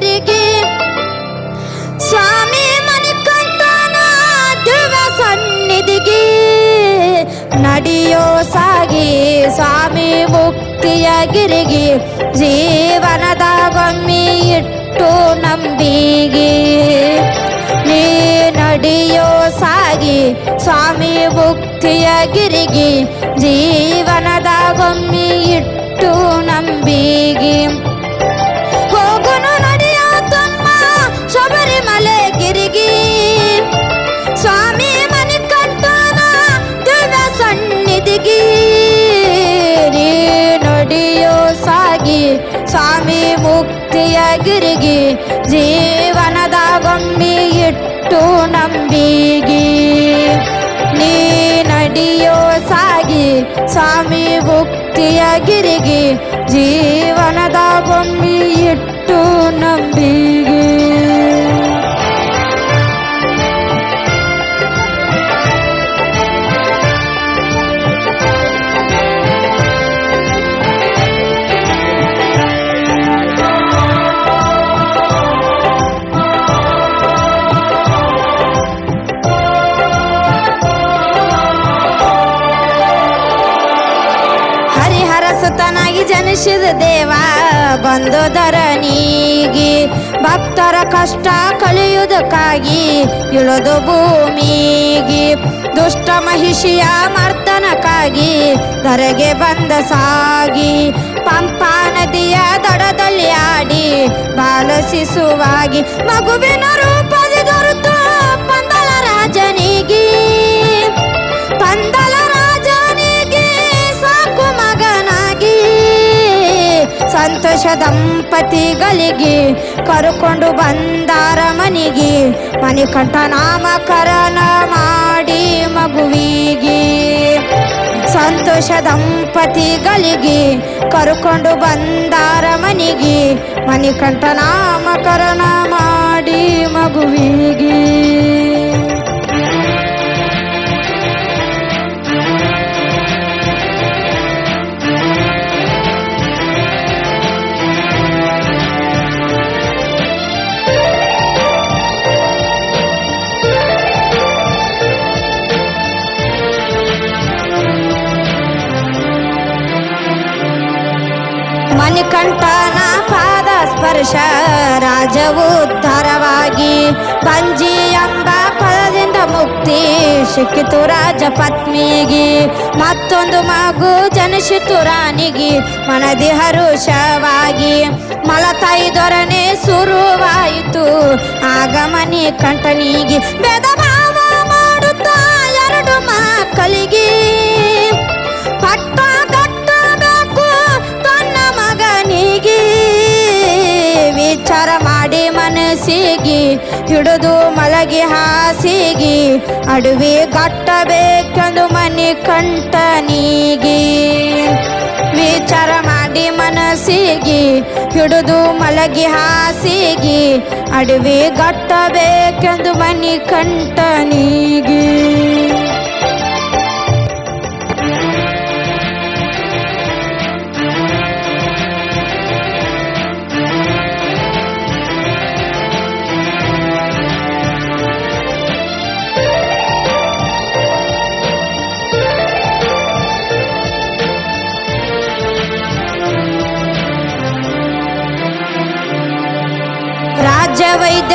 ಗಿರಿಗೆ ಸ್ವಾಮಿ ಮಣಿಕಂಠನ ದಿವ್ಯ ಸನ್ನಿಧಿಗೆ ನಡೆಯೋ ಸಾಗಿ ಸ್ವಾಮಿ ಮುಕ್ತಿಯ ಗಿರಿಗೆ ಜೀವನದ ಗೊಮ್ಮಿ ಇಟ್ಟು ನಂಬಿಗೆ. ನೀ ನಡೆಯೋ ಸಾಗಿ ಸ್ವಾಮಿ ಮುಕ್ತಿಯ ಗಿರಿಗೆ ಜೀವನದ ಮುಕ್ತಿಯ ಗಿರಿಗಿ ಗೊಂಬಿ ಇಟ್ಟು ನಂಬಿಗಿ. ನೀ ನಡೆಯೋ ಸಾಗಿ ಸ್ವಾಮಿ ಭಕ್ತಿಯ ಗಿರಿಗಿ ಜೀವನದ ಜನಿಸಿದ ದೇವ ಬಂದು ಧರಣಿಗೆ ಭಕ್ತರ ಕಷ್ಟ ಕಳೆಯುವುದಕ್ಕಾಗಿ ಇಳಿದು ಭೂಮಿಗೆ. ದುಷ್ಟ ಮಹಿಷಿಯ ಮರ್ತನಕ್ಕಾಗಿ ಧರೆಗೆ ಬಂದ ಸಾಗಿ, ಪಂಪಾ ನದಿಯ ದಡದಲ್ಲಿ ಆಡಿ, ಬಾಲಸಿಸುವಾಗಿ ಮಗುವಿನರು ಸಂತೋಷ ದಂಪತಿಗಳಿಗೆ ಕರ್ಕೊಂಡು ಬಂದಾರ ಮನಿಗೆ. ಮಣಿಕಂಠ ನಾಮಕರಣ ಮಾಡಿ ಮಗುವಿಗೆ. ಸಂತೋಷ ದಂಪತಿಗಳಿಗೆ ಕರ್ಕೊಂಡು ಬಂದಾರ ಮನಿಗೆ. ಮಣಿಕಂಠ ನಾಮಕರಣ ಮಾಡಿ ಮಗುವಿಗೆ. ಮಣಿಕಂಠನ ಪಾದ ಸ್ಪರ್ಶ, ರಾಜವು ಉದ್ಧಾರವಾಗಿ ಪಂಜಿ ಎಂಬ ಪದದಿಂದ ಮುಕ್ತಿ, ಸಿಕ್ಕಿತು ರಾಜ ಪತ್ನಿಗೆ, ಮತ್ತೊಂದು ಮಗು ಜನಿಸಿತು ರಾಣಿಗೆ, ಮನದಿ ಹರುಷವಾಗಿ, ಮಲತಾಯಿ ದೊರನೆ ಶುರುವಾಯಿತು ಆಗ ಮಣಿಕಂಠನಿಗೆ ಭೇದ ಭಾವ ಮಾಡುತ್ತಾ ಎರಡು ಮಕ್ಕಳಿಗೆ. ಮನಸ್ಸಿಗೆ ಹಿಡಿದು ಮಲಗಿ ಹಾಸಿಗೆ. ಅಡುವೆ ಕಟ್ಟಬೇಕೆಂದು ಮನೆ ನೀಗಿ. ವಿಚಾರ ಮಾಡಿ ಮನಸ್ಸಿಗೆ ಹಿಡಿದು ಮಲಗಿ ಹಾಸಿಗೆ. ಅಡುವೆ ಕಟ್ಟಬೇಕೆಂದು ಮನೆ ಕಂಠನಿಗೆ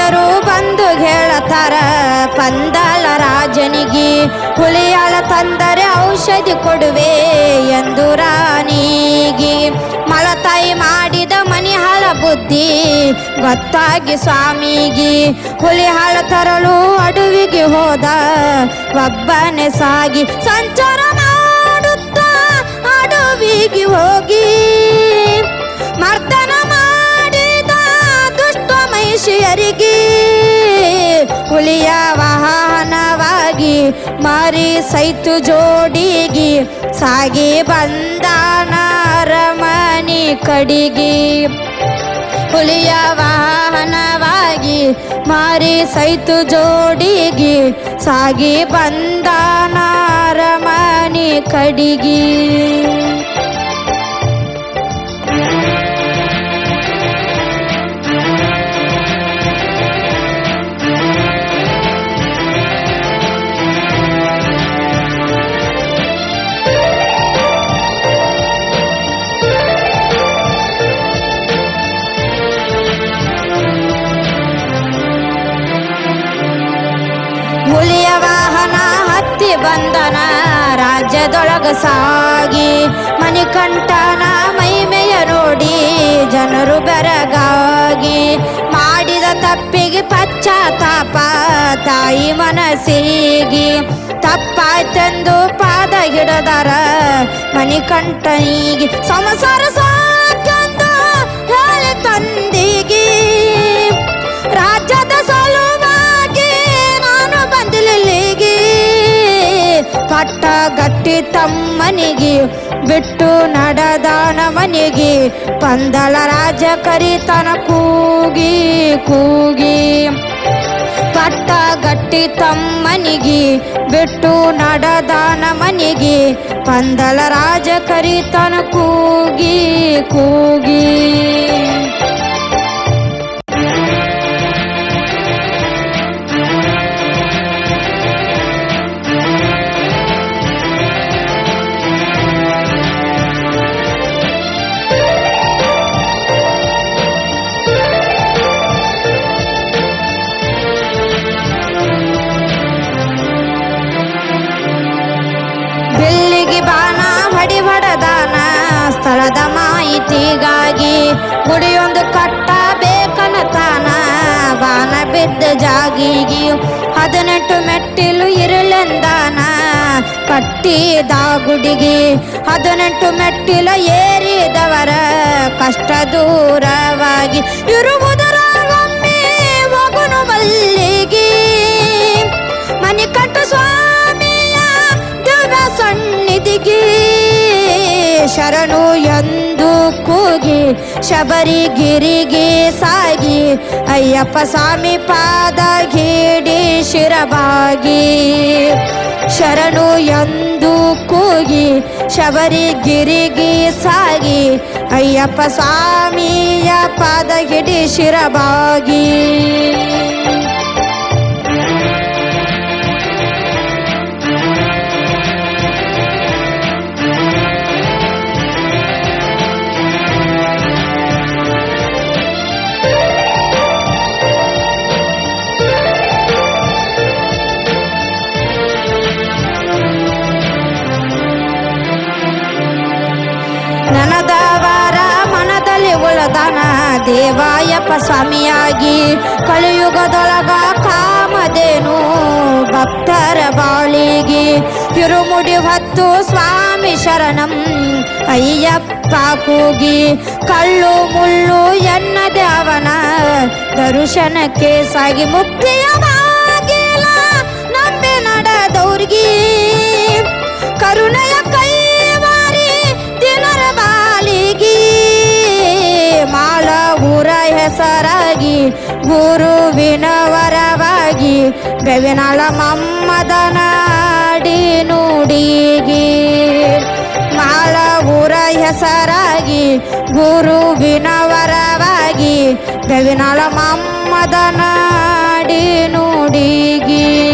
ವೈದ್ಯರು ಬಂದು ಹೇಳತಾರ, ಪಂದಾಳ ರಾಜನಿಗೆ ಹುಲಿಯಾಳ ತಂದರೆ ಔಷಧಿ ಕೊಡುವೆ ಎಂದು ರಾಣಿಗೆ. ಮಲತಾಯಿ ಮಾಡಿದ ಮನಿಹಾಳ ಬುದ್ಧಿ ಗೊತ್ತಾಗಿ ಸ್ವಾಮಿಗೆ. ಹುಲಿಹಾಳ ತರಲು ಅಡುವಿಗೆ ಹೋದ ಒಬ್ಬನೇ ಸಾಗಿ, ಸಂಚಾರ ಮಾಡುತ್ತ ಅಡುವಿಗೆ ಹೋಗಿ. ಮರ್ದನ ಮಹಿಷಿಯರಿಗೆ ಹುಲಿಯ ವಾಹನವಾಗಿ ಮಾರಿ ಸೈತು ಜೋಡಿಗೆ, ಸಾಗಿ ಬಂದಾನ ನಾರಮನಿ ಕಡಿಗೆ. ಹುಲಿಯ ವಾಹನವಾಗಿ ಮಾರಿ ಸೈತು ಜೋಡಿಗೆ, ಸಾಗಿ ಬಂದಾನ ನಾರಮನಿ ಕಡಿಗೆ. ಬಂದನ, ರಾಜ್ಯದೊಳಗ ಸಾಗಿ ಮಣಿಕಂಠನ ಮೈಮೆಯ ನೋಡಿ ಜನರು ಬೆರಗಾಗಿ ಮಾಡಿದ ತಪ್ಪಿಗೆ ಪಶ್ಚಾತ್ತಾಪ, ತಾಯಿ ಮನಸ್ಸಿಗೆ ತಪ್ಪಾಯ್ತೆಂದು ಪಾದ ಹಿಡದರ ಮಣಿಕಂಠನಿಗೆ ಸಂಸಾರ ಸಾಕೆಂದು ಹೇಳಿ ತಂದಿಗೆ ಗಟ್ಟಿ ತಮ್ಮನಿಗೆ, ಬಿಟ್ಟು ನಡದಾನ ಮನೆಗೆ ಪಂದಳ ರಾಜ ಕರಿತನ ಕೂಗಿ ಕೂಗಿ. ಪಟ್ಟ ಗಟ್ಟಿ ತಮ್ಮನಿಗೆ, ಬಿಟ್ಟು ನಡದಾನ ಮನೆಗೆ ಪಂದಳ ರಾಜ ಕರಿತನ ಕೂಗಿ ಕೂಗಿ. ಮಾಹಿತಿಗಾಗಿ ಗುಡಿಯೊಂದು ಕಟ್ಟಬೇಕನತಾನ ಬಾನ ಬಿದ್ದ ಜಾಗಿಗಿ ಹದಿನೆಂಟು ಮೆಟ್ಟಿಲು ಇರಲೆಂದಾನ. ಕಟ್ಟಿದ ಗುಡಿಗೆ ಹದಿನೆಂಟು ಮೆಟ್ಟಿಲ ಏರಿದವರ ಕಷ್ಟ ದೂರವಾಗಿ ಮಗುನು ಮಲ್ಲಿಗೆ. ಮಣಿಕಂಠ ಸ್ವಾಮಿಯ ದೇವ ಸನ್ನಿಧಿಗೆ ಶರಣು ಎಂದು ಕೂಗಿ ಶಬರಿ ಗಿರಿಗೆ ಸಾಗಿ, ಅಯ್ಯಪ್ಪ ಸ್ವಾಮಿ ಪಾದ ಗೀಡಿ ಶಿರಬಾಗಿ. ಶರಣು ಎಂದು ಕೂಗಿ ಶಬರಿ ಗಿರಿಗೆ ಸಾಗಿ, ಅಯ್ಯಪ್ಪ ಸ್ವಾಮಿಯ ಪಾದ ಗಿಡಿ ಶಿರಬಾಗಿ. ದೇವಾಯಪ್ಪ ಸ್ವಾಮಿಯಾಗಿ ಕಲಿಯುಗದೊಳಗ ಕಾಮದೇನು ಭಕ್ತರ ಬಾಳಿಗೆ ಕಿರುಮುಡಿ ಹೊತ್ತು ಸ್ವಾಮಿ ಶರಣಂ. ಅಯ್ಯಪ್ಪ ಕೂಗಿ ಕಳ್ಳು ಮುಳ್ಳು ಎನ್ನದೆ ಅವನ ದರ್ಶನಕ್ಕೆ ಸಾಗಿ ಮುಕ್ತಿಯ ಬಾಗಿಲ ನಂಬಿ ನಡೆದವ್ರಿಗೆ ಕರುಣೆಯ ಕೈವಾರಿ ಊರ ಹೆಸರಾಗಿ, ಗುರುವಿನ ವರವಾಗಿ, ಗವಿನಾಳ ಮಮ್ಮದನಾಡಿ ನುಡಿಗಿ. ಮಾಳ ಊರ ಹೆಸರಾಗಿ, ಗುರುವಿನ ವರವಾಗಿ, ಗವಿನಾಳ ಮಮ್ಮದನಾಡಿ ನುಡಿಗಿ.